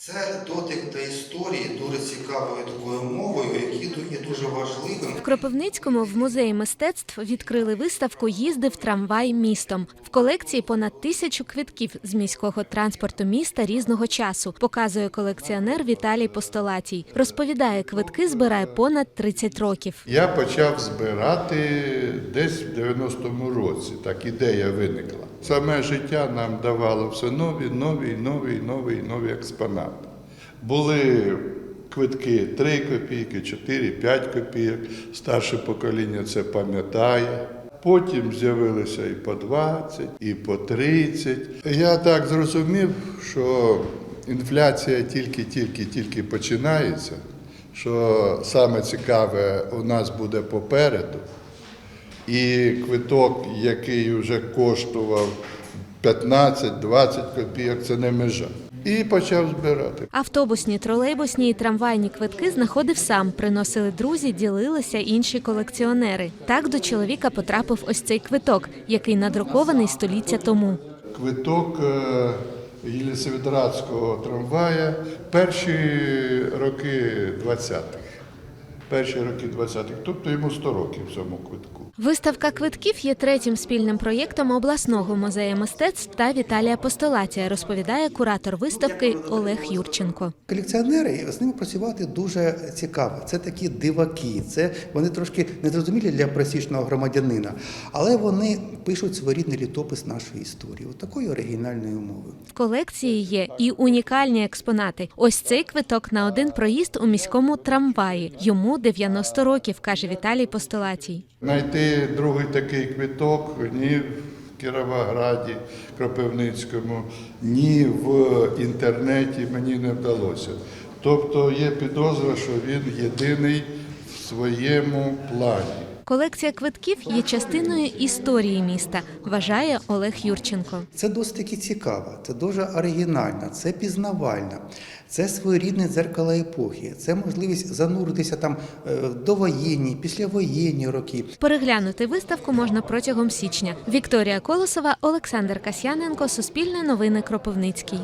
Це дотик до історії дуже цікавою такою мовою, які є дуже важливим. В Кропивницькому в музеї мистецтв відкрили виставку Їздив трамвай містом. В колекції понад тисячу квитків з міського транспорту міста різного часу. Показує колекціонер Віталій Постолатій. Розповідає, квитки збирає понад 30 років. Я почав збирати десь в 90-му році. Так ідея виникла. Саме життя нам давало все нові, нові, нові, нові, нові експонати. Були квитки 3 копійки, 4, 5 копійок. Старше покоління це пам'ятає. Потім з'явилися і по 20, і по 30. Я так зрозумів, що інфляція тільки-тільки-тільки починається, що саме цікаве у нас буде попереду. І квиток, який вже коштував 15-20 копійок, це не межа. І почав збирати. Автобусні, тролейбусні і трамвайні квитки знаходив сам. Приносили друзі, ділилися інші колекціонери. Так до чоловіка потрапив ось цей квиток, який надрукований століття тому. Квиток е, трамвая перші роки 20-х. Перші роки 20-х, тобто йому 100 років цьому квитку. Виставка квитків є третім спільним проєктом обласного музею мистецтв та Віталія Постолатія, розповідає куратор виставки Олег Юрченко. Колекціонери з ними працювати дуже цікаво. Це такі диваки, це вони трошки незрозумілі для пересічного громадянина, але вони пишуть своєрідний літопис нашої історії, от такою оригінальною мовою. В колекції є і унікальні експонати. Ось цей квиток на один проїзд у міському трамваї. Йому 90 років, каже Віталій Постолатій. Знайти другий такий квіток ні в Кіровограді, Кропивницькому, ні в інтернеті мені не вдалося. Тобто є підозра, що він єдиний в своєму плані. Колекція квитків є частиною історії міста, вважає Олег Юрченко. Це досить таки цікаво, це дуже оригінально, це пізнавально, це своєрідне дзеркало епохи, це можливість зануритися там е, довоєнні, післявоєнні роки. Переглянути виставку можна протягом січня. Вікторія Колосова, Олександр Касьяненко, Суспільне новини Кропивницький.